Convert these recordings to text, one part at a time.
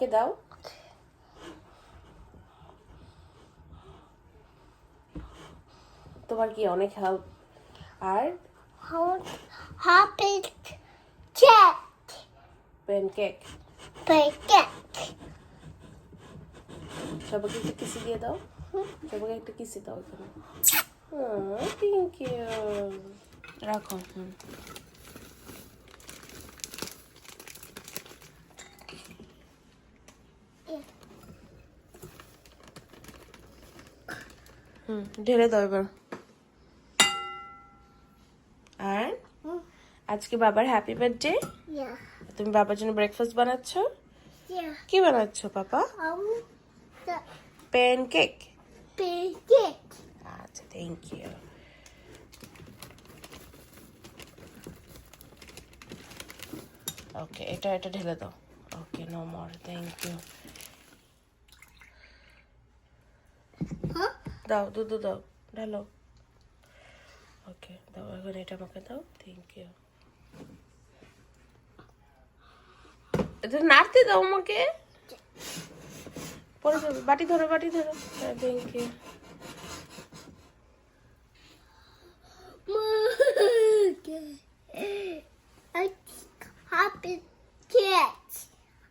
আমাকে দাও তোমার কি অনেক হেল্প আর? Happy cat. Pancake Pancake. সবাইকে একটা কিসি দিয়ে দাও। সবাইকে একটা কিসি দাও এখানে। থ্যাংক ইউ রাখো হুম। হুম ঢেলে দাও এবার। আর? আজকে বাবার হ্যাপি বার্থডে তুমি বাবার জন্য ব্রেকফাস্ট বানাচ্ছ. কি বানাচ্ছ পাপা? the প্যানকেক আচ্ছা থ্যাংক ইউ ওকে এটা এটা ঢেলে দাও। Okay no more thank you দাও দুধ দাও ঢালো ওকে দাও এখন এটা আমাকে দাও থ্যাংক ইউ এটা নাড়তে দাও আমাকে পরে বাটি ধরো বাটি ধরো হ্যাঁ thank you Happy cat.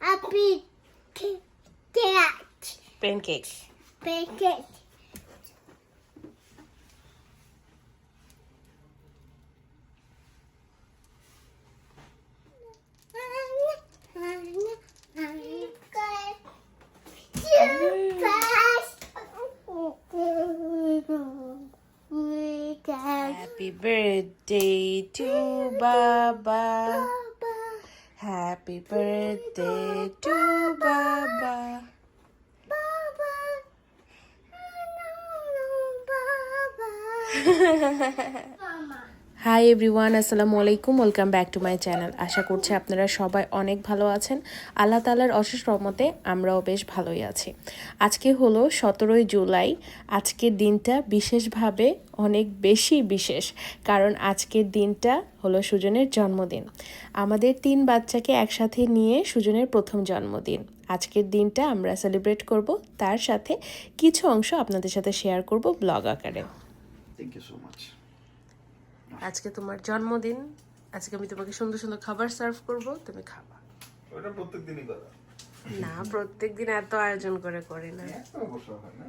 Happy ca- cat. Pancake Pancake. Birthday to Baba. Happy birthday hi everyone আসসালামু আলাইকুম welcome back to my channel আশা করছি আপনারা সবাই অনেক ভালো আছেন। আল্লাহ তালার অশেষ রহমতে আমরাও বেশ ভালোই আছি। আজকে হলো সতেরোই জুলাই। আজকের দিনটা বিশেষভাবে অনেক বেশি বিশেষ, কারণ আজকের দিনটা হলো সুজনের জন্মদিন। আমাদের তিন বাচ্চাকে একসাথে নিয়ে সুজনের প্রথম জন্মদিন। আজকের দিনটা আমরা সেলিব্রেট করব। তার সাথে কিছু অংশ আপনাদের সাথে শেয়ার করব ব্লগ আকারে। Thank you so much. আজকে তোমার জন্মদিন। আজকে আমি তোমাকে সুন্দর সুন্দর খাবার সার্ভ করব তুমি খাবা। ওটা প্রত্যেকদিনই করা। না প্রত্যেকদিন এত আয়োজন করে করি না। এত বসো না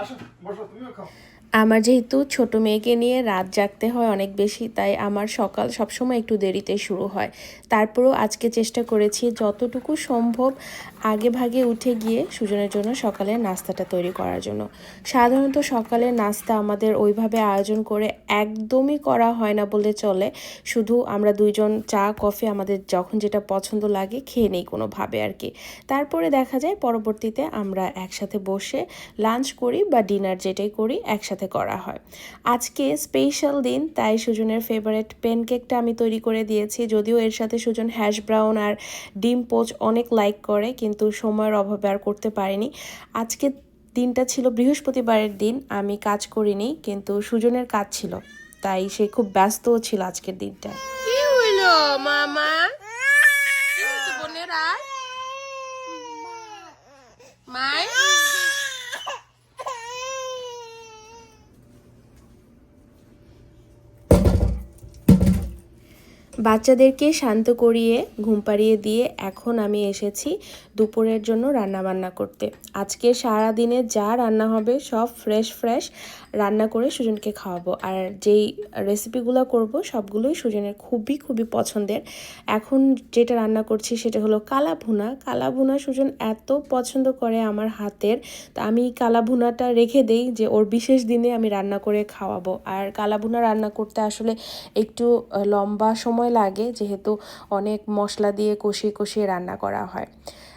আসো বসো তুমিও খাও। আমার যেহেতু ছোট মেয়েকে নিয়ে রাত জাগতে হয় অনেক বেশি, তাই আমার সকাল সবসময় একটু দেরিতে শুরু হয়। তারপরেও আজকে চেষ্টা করেছি যতটুকু সম্ভব আগে ভাগে উঠে গিয়ে সুজনের জন্য সকালের নাস্তাটা তৈরি করার জন্য। সাধারণত সকালের নাস্তা আমাদের ওইভাবে আয়োজন করে একদমই করা হয় না বলে চলে। শুধু আমরা দুইজন চা, কফি আমাদের যখন যেটা পছন্দ লাগে খেয়ে নেই কোনোভাবে আর কি। তারপরে দেখা যায় পরবর্তীতে আমরা একসাথে বসে লাঞ্চ করি বা ডিনার যেটাই করি একসাথে করা হয়। আজকে স্পেশাল দিন তাই সুজনের ফেভারিট প্যানকেকটা আমি তৈরি করে দিয়েছি। যদিও এর সাথে সুজন হ্যাশ ব্রাউন আর ডিম পোচ অনেক লাইক করে কিন্তু সময়ের অভাবে আর করতে পারিনি। আজকে দিনটা ছিল বৃহস্পতিবারের দিন আমি কাজ করিনি কিন্তু সুজনের কাজ ছিল তাই সে খুব ব্যস্তও ছিল আজকের দিনটা। কি হইল মামা? বোনের? বাচ্চাদেরকে শান্ত করিয়ে, ঘুম পাড়িয়ে দিয়ে এখন আমি এসেছি দুপুরের জন্য রান্না বান্না করতে। আজকে সারা দিনে যা রান্না হবে সব ফ্রেশ ফ্রেশ রান্না করে সুজনকে খাওয়াবো। আর যেই রেসিপিগুলো করব, সবগুলোই সুজনের খুবই খুবই পছন্দের। এখন যেটা রান্না করছি সেটা হলো কালা ভুনা। কালা ভুনা সুজন এত পছন্দ করে আমার হাতের। তা আমি কালা ভুনাটা রেখে দেই যে ওর বিশেষ দিনে আমি রান্না করে খাওয়াবো। আর কালা ভুনা রান্না করতে আসলে একটু লম্বা সময় লাগে যেহেতু অনেক মশলা দিয়ে কষিয়ে কষিয়ে রান্না করা হয়।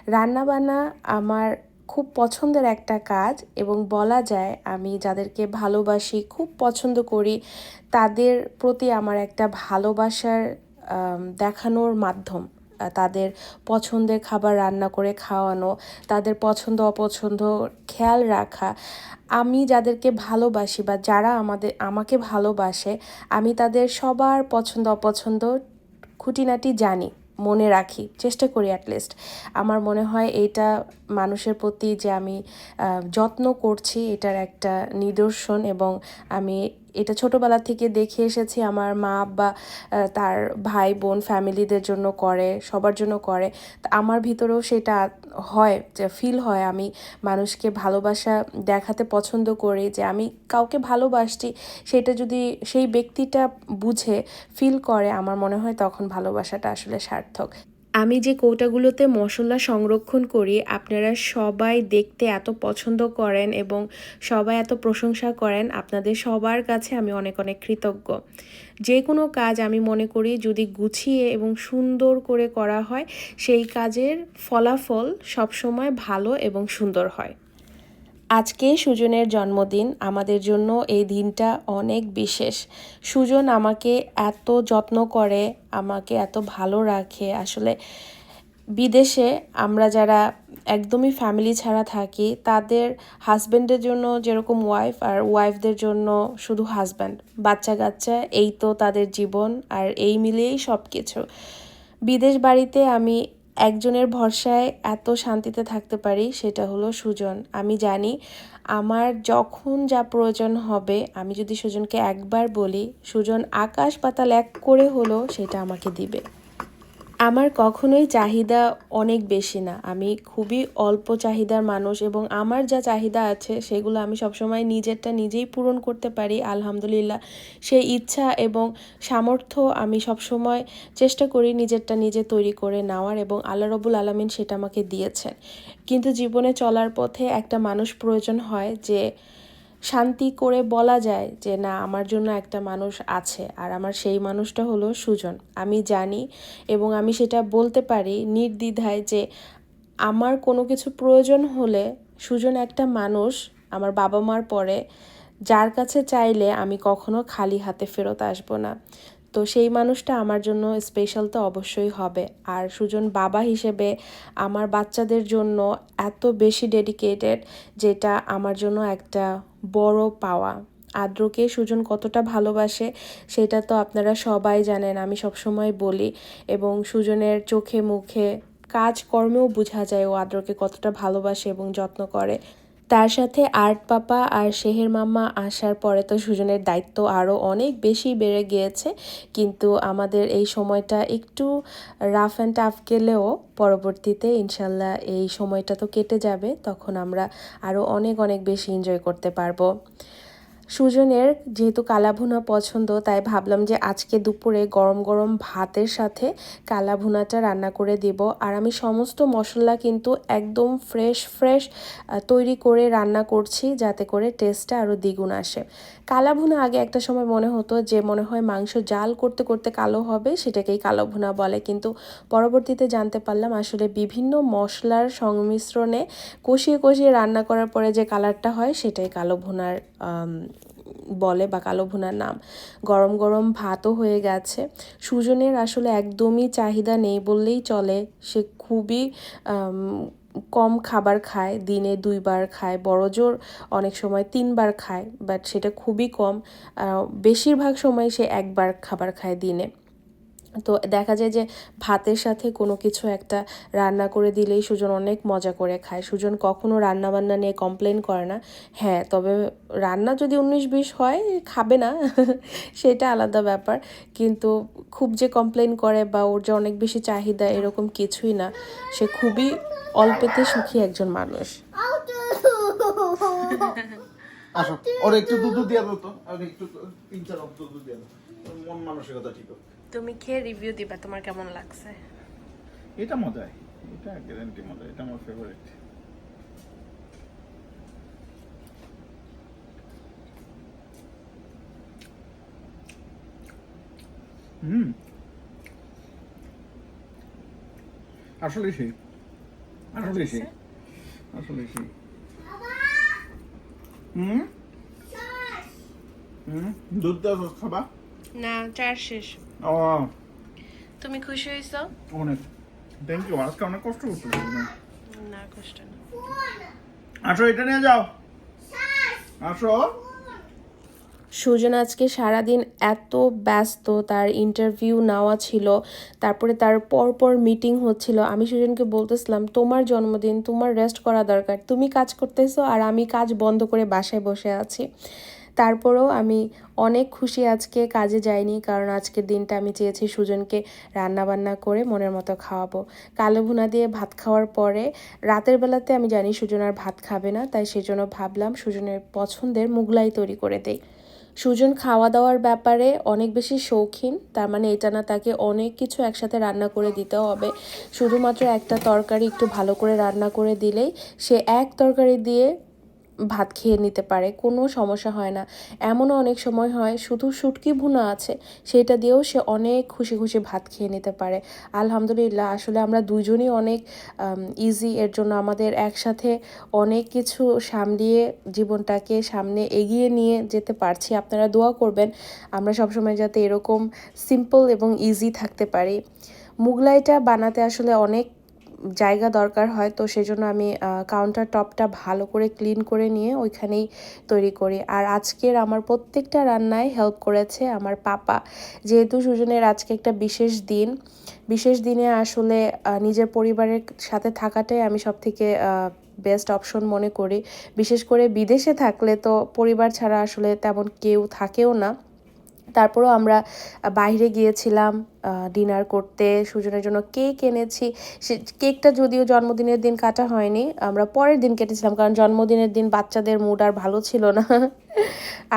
রান্নাবান্না আমার খুব পছন্দের একটা কাজ এবং বলা যায় আমি যাদেরকে ভালোবাসি, খুব পছন্দ করি, তাদের প্রতি আমার একটা ভালোবাসার দেখানোর মাধ্যম। তাদের পছন্দের খাবার রান্না করে খাওয়ানো, তাদের পছন্দ অপছন্দ খেয়াল রাখা। আমি যাদেরকে ভালোবাসি বা যারা আমাদের, আমাকে ভালোবাসে, আমি তাদের সবার পছন্দ অপছন্দ খুঁটিনাটি জানি, মনে রাখি, চেষ্টা করি অ্যাটলিস্ট আমার মনে হয় এটা মানুষের প্রতি যে আমি যত্ন করছি, এটার একটা নিদর্শন এবং আমি এটা ছোটোবেলা থেকে দেখে এসেছি, আমার মা বা তার ভাই বোন ফ্যামিলিদের জন্য করে, সবার জন্য করে। তা আমার ভিতরেও সেটা হয়, যে ফিল হয় আমি মানুষকে ভালোবাসা দেখাতে পছন্দ করি, যে আমি কাউকে ভালোবাসছি, সেটা যদি সেই ব্যক্তিটা বুঝে ফিল করে, আমার মনে হয় তখন ভালোবাসাটা আসলে সার্থক। আমি যে কৌটাগুলোতে মশলা সংরক্ষণ করি, আপনারা সবাই দেখতে এত পছন্দ করেন এবং সবাই এত প্রশংসা করেন, আপনাদের সবার কাছে আমি অনেক অনেক কৃতজ্ঞ। যে কোনো কাজ আমি মনে করি যদি গুছিয়ে এবং সুন্দর করে করা হয়, সেই কাজের ফলাফল সবসময় ভালো এবং সুন্দর হয়। আজকে সুজনের জন্মদিন, আমাদের জন্য এই দিনটা অনেক বিশেষ। সুজন আমাকে এত যত্ন করে, আমাকে এত ভালো রাখে। আসলে বিদেশে আমরা যারা একদমই ফ্যামিলি ছাড়া থাকি, তাদের হাজব্যান্ডের জন্য যেরকম ওয়াইফ আর ওয়াইফদের জন্য শুধু হাজব্যান্ড বাচ্চা কাচ্চা এই তো তাদের জীবন আর এই মিলিয়েই সব কিছু বিদেশ বাড়িতে আমি একজনের ভরসায় এত শান্তিতে থাকতে পারি, সেটা হলো সুজন। আমি জানি আমার যখন যা প্রয়োজন হবে, আমি যদি সুজনকে একবার বলি, সুজন আকাশ পাতাল এক করে হলো, সেটা আমাকে দিবে। আমার কখনোই চাহিদা অনেক বেশি না। আমি খুবই অল্প চাহিদার মানুষ এবং আমার যা চাহিদা আছে সেগুলো আমি সবসময় নিজেরটা নিজেই পূরণ করতে পারি, আলহামদুলিল্লাহ। সেই ইচ্ছা এবং সামর্থ্য আমি সবসময় চেষ্টা করি নিজেরটা নিজে তৈরি করে নেওয়ার এবং আল্লাহ রবুল আলমিন সেটা আমাকে দিয়েছেন। কিন্তু জীবনে চলার পথে একটা মানুষ প্রয়োজন হয় যে শান্তি করে বলা যায় যে, না, আমার জন্য একটা মানুষ আছে, আর আমার সেই মানুষটা হলো সুজন। আমি জানি এবং আমি সেটা বলতে পারি নির্দ্বিধায় যে, আমার কোনো কিছু প্রয়োজন হলে সুজন একটা মানুষ আমার বাবা মার পরে, যার কাছে চাইলে আমি কখনো খালি হাতে ফেরত আসব না। তো সেই মানুষটা আমার জন্য স্পেশাল তো অবশ্যই হবে। আর সুজন বাবা হিসেবে আমার বাচ্চাদের জন্য এত বেশি ডেডিকেটেড যেটা আমার জন্য একটা বড় পাওয়া। আদ্রকে সুজন কতটা ভালোবাসে সেটা তো আপনারা সবাই জানেন, আমি সবসময় বলি। এবং সুজনের চোখে মুখে কাজকর্মেও বোঝা যায় ও আদ্রকে কতটা ভালোবাসে এবং যত্ন করে। তার সাথে আর্ট পাপা আর শেহের মাম্মা আসার পরে তো সুজনের দায়িত্ব আরও অনেক বেশি বেড়ে গিয়েছে। কিন্তু আমাদের এই সময়টা একটু রাফ অ্যান্ড টাফ গেলেও পরবর্তীতে ইনশাল্লাহ এই সময়টা তো কেটে যাবে, তখন আমরা আরও অনেক অনেক বেশি এনজয় করতে পারব। সুজনের যেহেতু কালাভুনা পছন্দ, তাই ভাবলাম যে আজকে দুপুরে গরম গরম ভাতের সাথে কালাভুনাটা রান্না করে দিব। আর আমি সমস্ত মশলা কিন্তু একদম ফ্রেশ ফ্রেশ তৈরি করে রান্না করছি যাতে করে টেস্টটা আরও দ্বিগুণ আসে। কালাভুনা আগে একটা সময় মনে হতো যে মনে হয় মাংস জাল করতে করতে কালো হবে, সেটাকেই কালো ভুনা বলে। কিন্তু পরবর্তীতে জানতে পারলাম আসলে বিভিন্ন মশলার সংমিশ্রণে কষিয়ে কষিয়ে রান্না করার পরে যে কালারটা হয়, সেটাই কালো ভুনার বলে বা কালো ভুনার নাম। গরম গরম ভাতও হয়ে গেছে। সুজনের আসলে একদমই চাহিদা নেই বললেই চলে। সে খুবই কম খাবার খায়, দিনে দুইবার খায়, বড় জোর অনেক সময় তিনবার খায় বাট সেটা খুবই কম। বেশিরভাগ সময় সে একবার খাবার খায় দিনে। তো দেখা যায় যে ভাতের সাথে কোনো কিছু একটা রান্না করে দিলেই সুজন অনেক মজা করে খায়। সুজন কখনো রান্না বান্না নিয়ে কমপ্লেন করে না। হ্যাঁ তবে রান্না যদি উনিশ বিশ হয়, খাবে না। সেটা আলাদা ব্যাপার। কিন্তু খুব যে কমপ্লেন করে বা ওর যে অনেক বেশি চাহিদা এরকম কিছুই না, সে খুবই অল্পেতে সুখী একজন মানুষ। একটু দুধ দিয়ে দিয়ে মন মানসিকতা ঠিক। তুমি খেয়ে রিভিউ দিবা তোমার কেমন লাগছে? এটা মজাই। এটা গ্যারান্টি মজা এটা আমার ফেভারিট হুম। আসলে সেই। আসলে সেই। আসলে সেই। হুম? হুম? দুধ দেওয়া খাবা? না চার শেষ। ও তুমি খুশি হয়েছো? অনেক। থ্যাংক ইউ আজকে অনেক কষ্ট করতে না কষ্ট না। আসো এটা নিয়ে যাও। আসো। সুজন আজকে সারাদিন এত ব্যস্ত তার ইন্টারভিউ নেওয়া ছিল তারপরে তার পরপর মিটিং হচ্ছিল। আমি সুজনকে বলতেছিলাম তোমার জন্মদিন তোমার রেস্ট করা দরকার। তুমি কাজ করতেছো আর আমি কাজ বন্ধ করে বাসায় বসে আছি। তারপরেও আমি অনেক খুশি আজকে কাজে যাইনি, কারণ আজকের দিনটা আমি চেয়েছি সুজনকে রান্না বান্না করে মনের মতো খাওয়াবো। কালো ভুনা দিয়ে ভাত খাওয়ার পরে রাতের বেলাতে আমি জানি সুজন আর ভাত খাবে না, তাই সেজন্য ভাবলাম সুজনের পছন্দের মুগলাই তৈরি করে দেই। সুজন খাওয়া দাওয়ার ব্যাপারে অনেক বেশি শৌখিন, তার মানে এটা না তাকে অনেক কিছু একসাথে রান্না করে দিতে হবে। শুধুমাত্র একটা তরকারি একটু ভালো করে রান্না করে দিলেই সে এক তরকারি দিয়ে ভাত খেয়ে নিতে পারে, কোনো সমস্যা হয় না। এমনও অনেক সময় হয়, শুধু শুটকি ভুনা আছে, সেটা দিয়েও সে অনেক খুশি খুশি ভাত খেয়ে নিতে পারে। আলহামদুলিল্লাহ, আসলে আমরা দুজনই অনেক ইজি এর জন্য আমাদের একসাথে অনেক কিছু সামলিয়ে জীবনটাকে সামনে এগিয়ে নিয়ে যেতে পারছি। আপনারা দোয়া করবেন, আমরা সবসময় যাতে এরকম সিম্পল এবং ইজি থাকতে পারি। মুগলাইটা বানাতে আসলে অনেক জায়গা দরকার হয়, তো সেজন্য আমি কাউন্টার টপটা ভালো করে ক্লিন করে নিয়ে ওইখানেই তৈরি করি। আর আজকের আমার প্রত্যেকটা রান্নায় হেল্প করেছে আমার পাপা। যেহেতু সুজনের আজকে একটা বিশেষ দিন, বিশেষ দিনে আসলে নিজের পরিবারের সাথে থাকাটাই আমি সব থেকে বেস্ট অপশন মনে করি। বিশেষ করে বিদেশে থাকলে তো পরিবার ছাড়া আসলে তেমন কেউ থাকেও না। তারপরেও আমরা বাইরে গিয়েছিলাম ডিনার করতে, সুজনের জন্য কেক এনেছি। সে কেকটা যদিও জন্মদিনের দিন কাটা হয়নি, আমরা পরের দিন কেটেছিলাম, কারণ জন্মদিনের দিন বাচ্চাদের মুড আর ভালো ছিল না।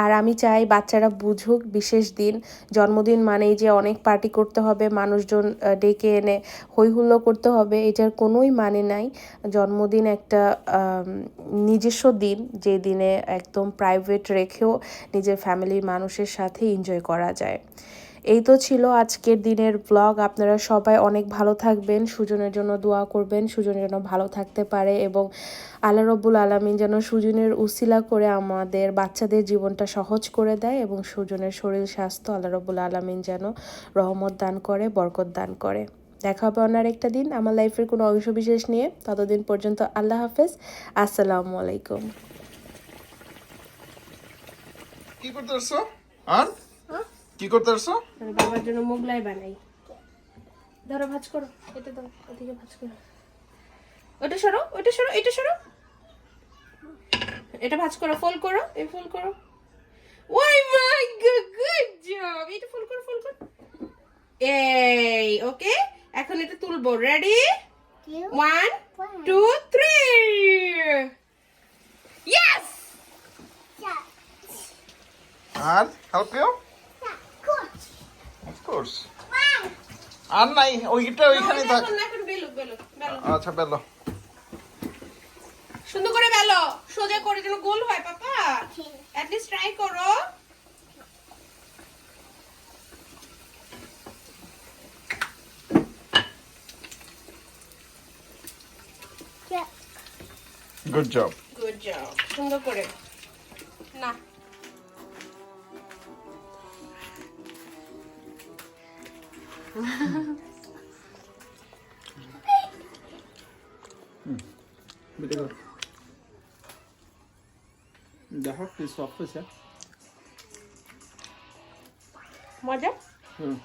আর আমি চাই বাচ্চারা বুঝুক, বিশেষ দিন, জন্মদিন মানেই যে অনেক পার্টি করতে হবে, মানুষজন ডেকে এনে হইহুল্লো করতে হবে, এটার কোনোই মানে নাই। জন্মদিন একটা নিজস্ব দিন, যে দিনে একদম প্রাইভেট রেখেও নিজের ফ্যামিলির মানুষের সাথে এনজয় করা যায়। এই তো ছিল আজকের দিনের ব্লগ আপনারা সবাই অনেক ভালো থাকবেন, সুজনের জন্য দোয়া করবেন সুজনের জন্য ভালো থাকতে পারে এবং আল্লাহ রব্বুল আলমিন যেন সুজনের উসিলা করে আমাদের বাচ্চাদের জীবনটা সহজ করে দেয় এবং সুজনের শরীর স্বাস্থ্য আল্লাহ রব্বুল আলমিন যেন রহমত দান করে, বরকত দান করে। দেখা হবে অন্য একটা দিন আমার লাইফের কোনো অংশ বিশেষ নিয়ে। ততদিন পর্যন্ত আল্লাহ হাফেজ। আসসালামু আলাইকুম। কি করতে আর কি করতে আসছো? বাবার জন্য মোগলাই বানাই। ধরো ভাজ করো এটা দাও ওদিকে ভাজ করো। ওটা সরো ওটা সরো এটা সরো। এটা ভাজ করো ফোল্ড করো এই ফোল্ড করো। ওই মাই গড গুড জব এটা ফোল্ড করো ফোল্ড করো। এই ওকে? এখন এটা তুলবো। Ready. One two three yes. R help you course One. আর নাই ওইটা ওইখানে থাক এখন এখন বেলু বেলু বেলু আচ্ছা বেলো। সুন্দর করে বেলো। সোজা করে যেন গোল হয় papa. Okay. At least try করো। Yeah. গুড জব গুড সুন্দর করে। না। দেখো কি সফট আছে মজা হুম